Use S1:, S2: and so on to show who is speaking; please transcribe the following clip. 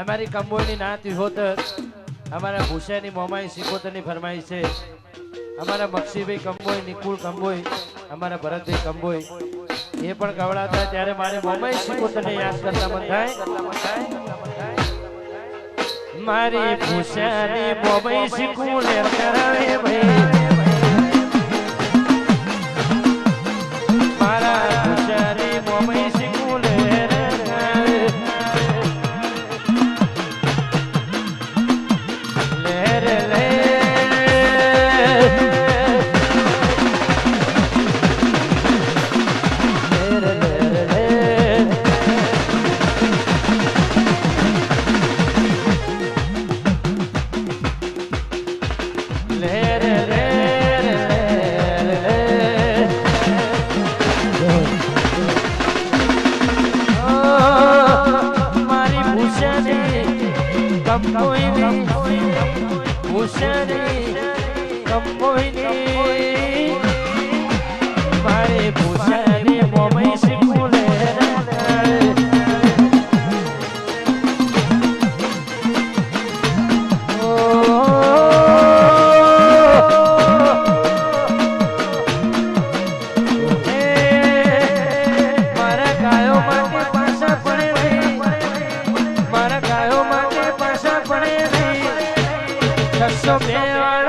S1: અમારી કંબોયની નાત વિહોતર, અમારા ભૂષાની મોમાઈ સિકોતરની ફરમાઈ છે. અમારા મક્ષીભાઈ કંબોઈ, નિકુલ કંબોઈ, અમારા ભરતભાઈ કંબોઈ. એ પણ ગવડાતા ત્યારે મારે મોમાઈ સિકોતરને યાદ કરતા મન થાય. મારી ભૂષાની મોમાઈ સિકુલે કરાવે. કંપોઈની ભૂષણી કંપોઈની મારે ભૂષણી મોમઈ Because someday I